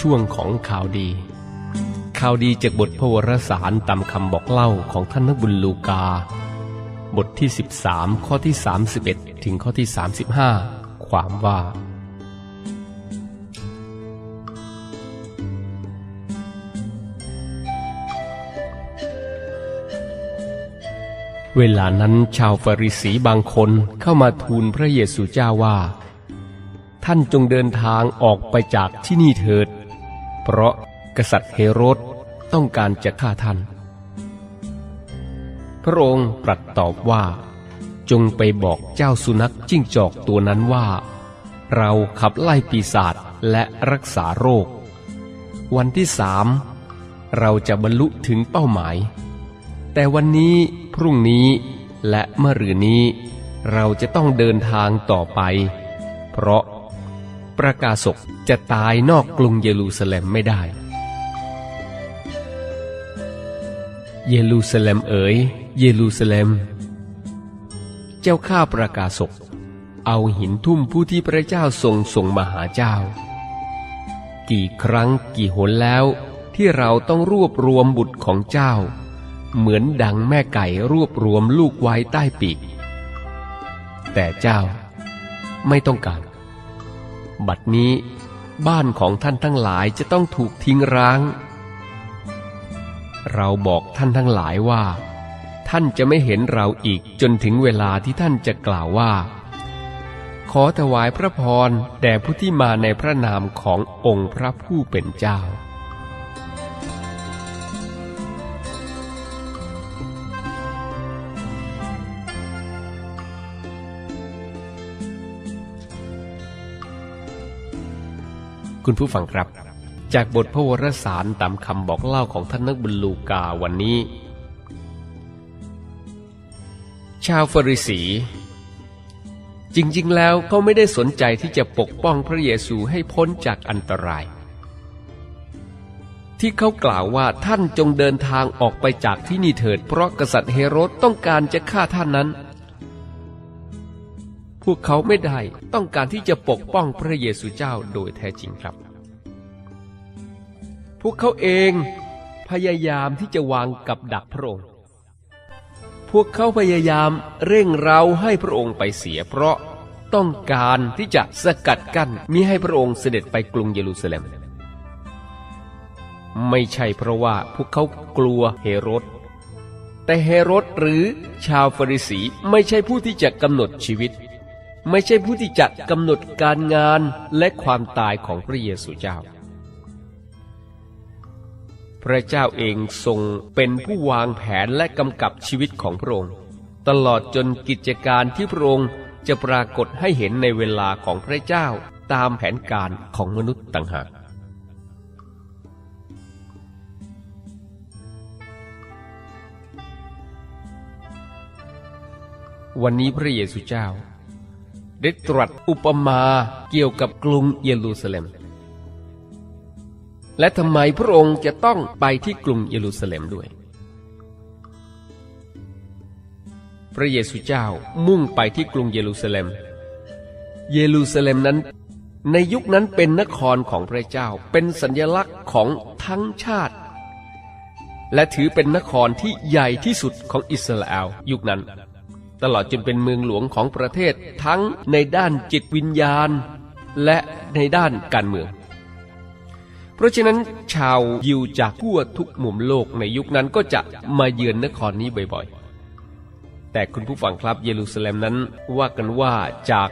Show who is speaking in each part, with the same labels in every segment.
Speaker 1: ช่วงของข่าวดี ข่าวดีจากบทพระวรสารตามคำบอกเล่าของท่านนักบุญลูกา บทที่ 13 ข้อที่ 31 ถึงข้อที่ 35 ความว่า เวลานั้นชาวฟาริสีบางคนเข้ามาทูลพระเยซูเจ้าว่าท่านจงเดินทางออกไปจากที่นี่เถิด เพราะกษัตริย์เฮโรดต้องการจะฆ่าท่าน พระองค์ตรัสตอบว่า จงไปบอกเจ้าสุนัขจิ้งจอกตัวนั้นว่า เราขับไล่ปีศาจและรักษาโรค วันที่สามเราจะบรรลุถึงเป้าหมาย แต่วันนี้พรุ่งนี้และเมื่อรืนนี้ เราจะต้องเดินทางต่อไป เพราะ ประกาศกจะตายนอกกรุงเยรูซาเล็มไม่ได้ เยรูซาเล็มเอ๋ย เยรูซาเล็ม เจ้าข้าประกาศกเอาหินทุ่มผู้ที่พระเจ้าทรงส่งมาหาเจ้า กี่ครั้งกี่หนแล้วที่เราต้องรวบรวมบุตรของเจ้า เหมือนดังแม่ไก่รวบรวมลูกไว้ใต้ปีก แต่เจ้าไม่ต้องการ บัดนี้บ้านของท่านทั้งหลายจะต้องถูกทิ้งร้าง เราบอกท่านทั้งหลายว่า ท่านจะไม่เห็นเราอีกจนถึงเวลาที่ท่านจะกล่าวว่า ขอถวายพระพรแด่ผู้ที่มาในพระนามขององค์พระผู้เป็นเจ้า คุณผู้ฟังครับ จากบทพระวรสารตามคำบอกเล่าของท่านนักบุญลูกาวันนี้ ชาวฟาริสี จริงๆ แล้วเขาไม่ได้สนใจที่จะปกป้องพระเยซูให้พ้นจากอันตราย ที่เขากล่าวว่าท่านจงเดินทางออกไปจากที่นี่เถิด เพราะกษัตริย์เฮโรดต้องการจะฆ่าท่านนั้น พวกเขาไม่ได้ต้องการที่จะปกป้องพระเยซูเจ้าโดยแท้จริงครับ พวกเขาเองพยายามที่จะวางกับดักพระองค์ พวกเขาพยายามเร่งเร้าให้พระองค์ไปเสีย เพราะต้องการที่จะสกัดกั้นมิให้พระองค์เสด็จไปกรุงเยรูซาเล็ม ไม่ใช่เพราะว่าพวกเขากลัวเฮโรดแต่เฮโรดหรือชาวฟาริสีไม่ใช่ผู้ที่จะกำหนดชีวิต ไม่ใช่ผู้ที่จะกำหนดการงานและความตายของพระเยซูเจ้า พระเจ้าเองทรงเป็นผู้วางแผนและกำกับชีวิตของพระองค์ ตลอดจนกิจการที่พระองค์จะปรากฏให้เห็นในเวลาของพระเจ้าตามแผนการของมนุษย์ต่างหากวันนี้พระเยซูเจ้า ได้ตรัสอุปมาเกี่ยวกับกรุงเยรูซาเล็ม และทำไมพระองค์จะต้องไปที่กรุงเยรูซาเล็มด้วย พระเยซูเจ้ามุ่งไปที่กรุงเยรูซาเล็ม เยรูซาเล็มนั้น ในยุคนั้นเป็นนครของพระเจ้าเป็นสัญลักษณ์ของทั้งชาติ และถือเป็นนครที่ใหญ่ที่สุดของอิสราเอลยุคนั้น ตลอดจนเป็นเมืองหลวงของประเทศทั้งในด้านจิตวิญญาณ และในด้านการเมือง เพราะฉะนั้นชาวยิวจากทั่วทุกมุมโลกในยุคนั้นก็จะมาเยือนนครนี้บ่อยๆ แต่คุณผู้ฟังครับเยรูซาเล็มนั้นว่ากันว่าจาก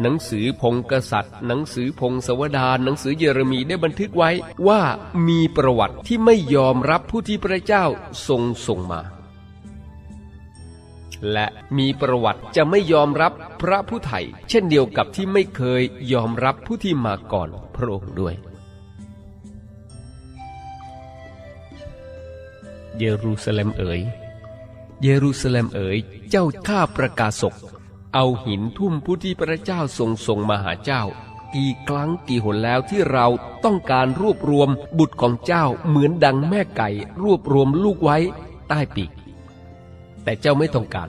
Speaker 1: หนังสือพงกษัตริย์ หนังสือพงศวดานหนังสือเยเรมีได้บันทึกไว้ว่ามีประวัติที่ไม่ยอมรับผู้ที่พระเจ้าทรงส่งมา และมีประวัติจะไม่ยอมรับพระผู้ไถ่เช่นเดียวกับที่ไม่เคยยอมรับผู้ที่มาก่อนพระองค์ด้วย เยรูซาเล็มเอ๋ย เยรูซาเล็มเอ๋ย เจ้าข้าประกาศก เอาหินทุ่มผู้ที่พระเจ้าทรงส่งมาหาเจ้า กี่ครั้งกี่หนแล้วที่เราต้องการรวบรวมบุตรของเจ้าเหมือนดังแม่ไก่รวบรวมลูกไว้ใต้ปีก แต่เจ้าไม่ต้องการ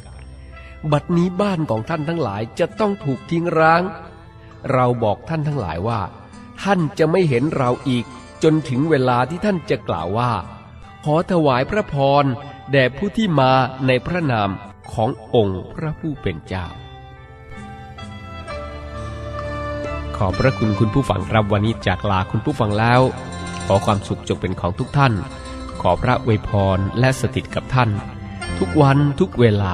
Speaker 1: บัดนี้บ้านของท่านทั้งหลายจะต้องถูกทิ้งร้าง เราบอกท่านทั้งหลายว่า ท่านจะไม่เห็นเราอีก จนถึงเวลาที่ท่านจะกล่าวว่า ขอถวายพระพรแด่ผู้ที่มาในพระนามขององค์พระผู้เป็นเจ้า ขอบพระคุณคุณผู้ฟังครับวันนี้จากลาคุณผู้ฟังแล้ว ขอความสุขจงเป็นของทุกท่าน ขอพระอวยพรและสถิตกับท่าน ทุกวันทุกเวลา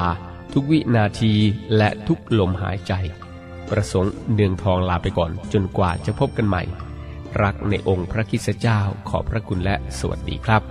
Speaker 1: ทุกวินาทีและทุกลมหายใจ ประสงค์เนืองทองลาไปก่อนจนกว่าจะพบกันใหม่ รักในองค์พระคิสเจ้าขอพระคุณและสวัสดีครับ